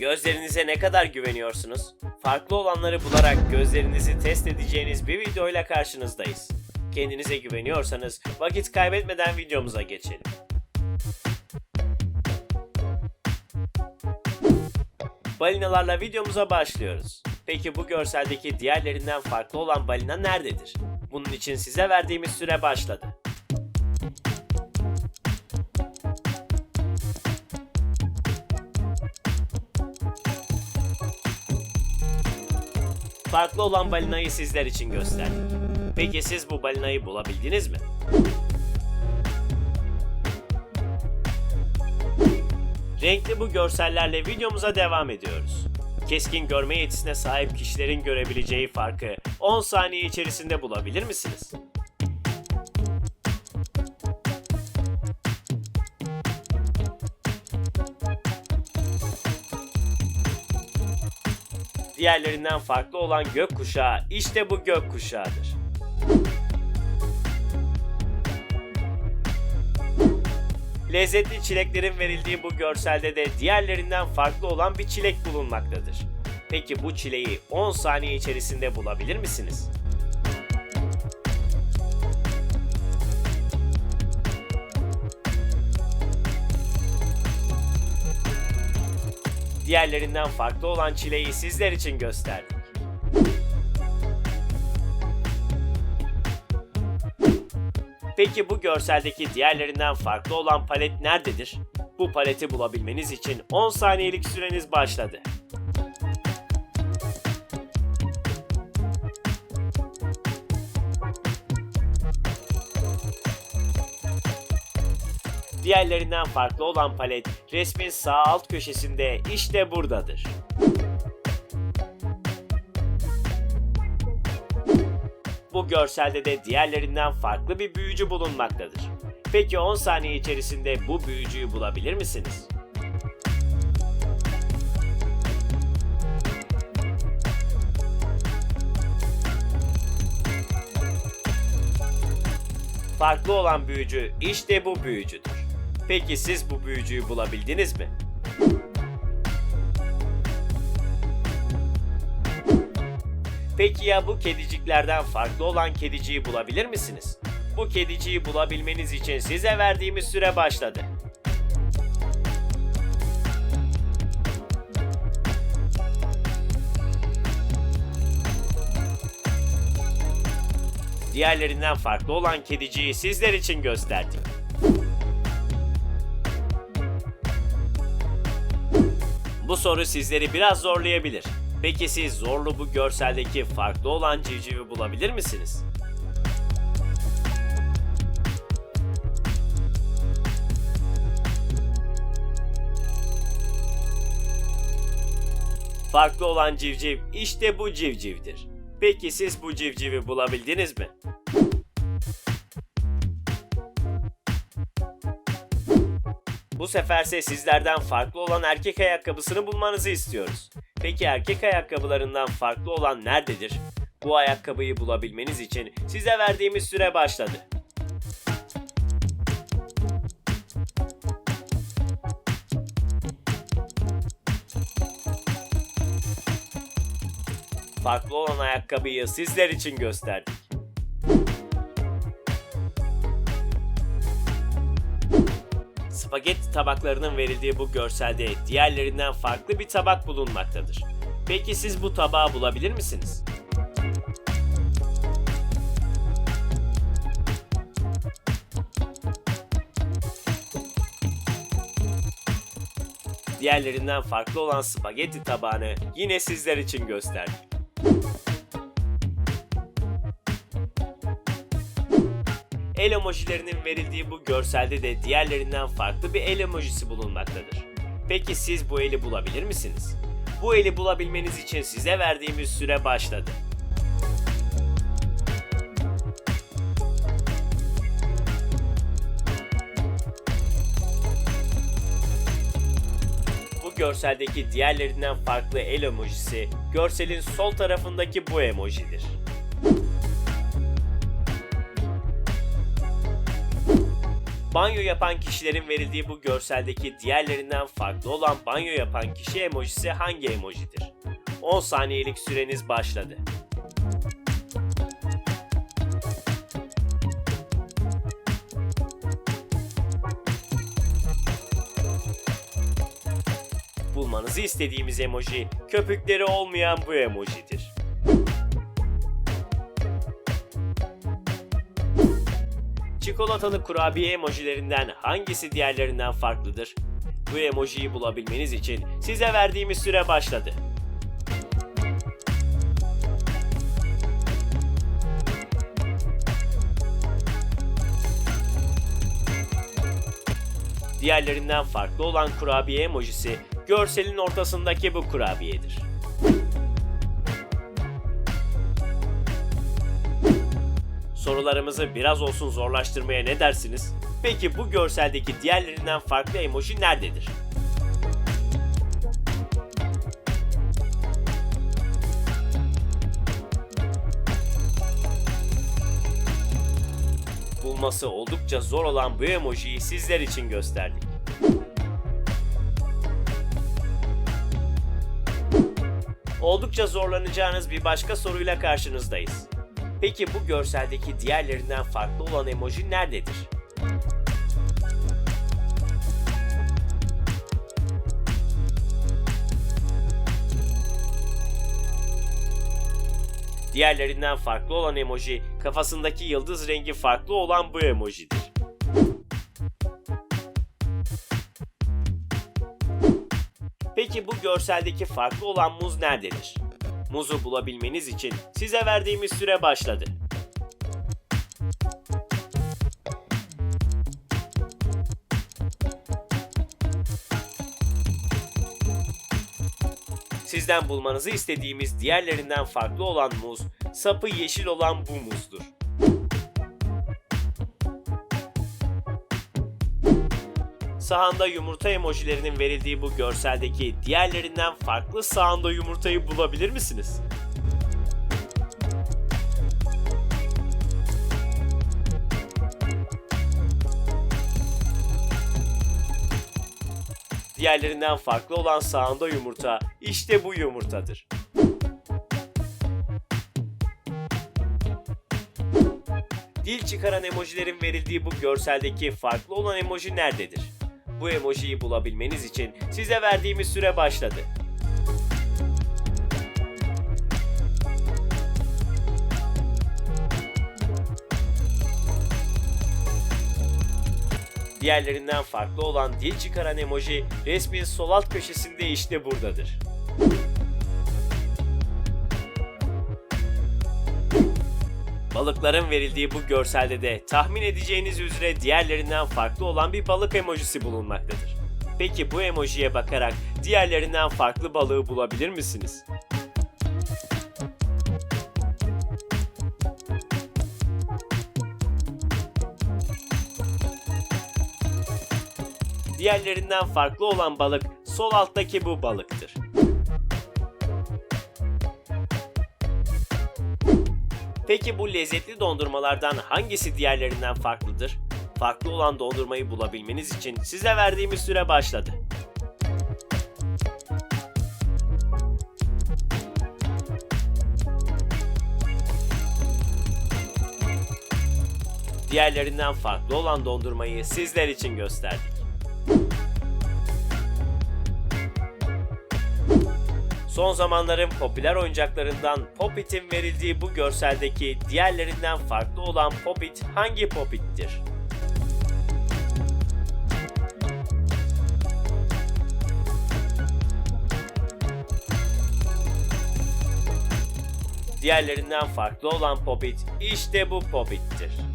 Gözlerinize ne kadar güveniyorsunuz? Farklı olanları bularak gözlerinizi test edeceğiniz bir videoyla karşınızdayız. Kendinize güveniyorsanız vakit kaybetmeden videomuza geçelim. Balinalarla videomuza başlıyoruz. Peki bu görseldeki diğerlerinden farklı olan balina nerededir? Bunun için size verdiğimiz süre başladı. Farklı olan balinayı sizler için gösterdik. Peki siz bu balinayı bulabildiniz mi? Renkli bu görsellerle videomuza devam ediyoruz. Keskin görme yetisine sahip kişilerin görebileceği farkı 10 saniye içerisinde bulabilir misiniz? Diğerlerinden farklı olan gökkuşağı işte bu gökkuşağıdır. Lezzetli çileklerin verildiği bu görselde de diğerlerinden farklı olan bir çilek bulunmaktadır. Peki bu çileği 10 saniye içerisinde bulabilir misiniz? Diğerlerinden farklı olan çileği sizler için gösterdik. Peki bu görseldeki diğerlerinden farklı olan palet nerededir? Bu paleti bulabilmeniz için 10 saniyelik süreniz başladı. Diğerlerinden farklı olan palet resmin sağ alt köşesinde işte buradadır. Bu görselde de diğerlerinden farklı bir büyücü bulunmaktadır. Peki 10 saniye içerisinde bu büyücüyü bulabilir misiniz? Farklı olan büyücü işte bu büyücüdür. Peki siz bu büyücüyü bulabildiniz mi? Peki ya bu kediciklerden farklı olan kediciyi bulabilir misiniz? Bu kediciyi bulabilmeniz için size verdiğimiz süre başladı. Diğerlerinden farklı olan kediciyi sizler için gösterdik. Bu soru sizleri biraz zorlayabilir. Peki siz zorlu bu görseldeki farklı olan civcivi bulabilir misiniz? Farklı olan civciv işte bu civcivdir. Peki siz bu civcivi bulabildiniz mi? Bu seferse sizlerden farklı olan erkek ayakkabısını bulmanızı istiyoruz. Peki erkek ayakkabılarından farklı olan nerededir? Bu ayakkabıyı bulabilmeniz için size verdiğimiz süre başladı. Farklı olan ayakkabıyı sizler için gösterdik. Spagetti tabaklarının verildiği bu görselde diğerlerinden farklı bir tabak bulunmaktadır. Peki siz bu tabağı bulabilir misiniz? Diğerlerinden farklı olan spagetti tabağını yine sizler için gösterdik. El emojilerinin verildiği bu görselde de diğerlerinden farklı bir el emojisi bulunmaktadır. Peki siz bu eli bulabilir misiniz? Bu eli bulabilmeniz için size verdiğimiz süre başladı. Bu görseldeki diğerlerinden farklı el emojisi görselin sol tarafındaki bu emojidir. Banyo yapan kişilerin verildiği bu görseldeki diğerlerinden farklı olan banyo yapan kişi emojisi hangi emojidir? 10 saniyelik süreniz başladı. Bulmanızı istediğimiz emoji köpükleri olmayan bu emojidir. Çikolatalı kurabiye emojilerinden hangisi diğerlerinden farklıdır? Bu emojiyi bulabilmeniz için size verdiğimiz süre başladı. Diğerlerinden farklı olan kurabiye emojisi görselin ortasındaki bu kurabiyedir. Sorularımızı biraz olsun zorlaştırmaya ne dersiniz? Peki bu görseldeki diğerlerinden farklı emoji nerededir? Bulması oldukça zor olan bu emojiyi sizler için gösterdik. Oldukça zorlanacağınız bir başka soruyla karşınızdayız. Peki bu görseldeki diğerlerinden farklı olan emoji nerededir? Diğerlerinden farklı olan emoji, kafasındaki yıldız rengi farklı olan bu emojidir. Peki bu görseldeki farklı olan muz nerededir? Muzu bulabilmeniz için size verdiğimiz süre başladı. Sizden bulmanızı istediğimiz diğerlerinden farklı olan muz, sapı yeşil olan bu muzdur. Sahanda yumurta emojilerinin verildiği bu görseldeki diğerlerinden farklı sahanda yumurtayı bulabilir misiniz? Diğerlerinden farklı olan sağında yumurta işte bu yumurtadır. Dil çıkaran emojilerin verildiği bu görseldeki farklı olan emoji nerededir? Bu emojiyi bulabilmeniz için size verdiğimiz süre başladı. Diğerlerinden farklı olan dil çıkaran emoji resmin sol alt köşesinde işte buradadır. Balıkların verildiği bu görselde de tahmin edeceğiniz üzere diğerlerinden farklı olan bir balık emojisi bulunmaktadır. Peki bu emojiye bakarak diğerlerinden farklı balığı bulabilir misiniz? Diğerlerinden farklı olan balık sol alttaki bu balıktır. Peki bu lezzetli dondurmalardan hangisi diğerlerinden farklıdır? Farklı olan dondurmayı bulabilmeniz için size verdiğimiz süre başladı. Diğerlerinden farklı olan dondurmayı sizler için gösterdik. Son zamanların popüler oyuncaklarından Popit'in verildiği bu görseldeki diğerlerinden farklı olan Popit hangi Popit'tir? Diğerlerinden farklı olan Popit işte bu Popit'tir.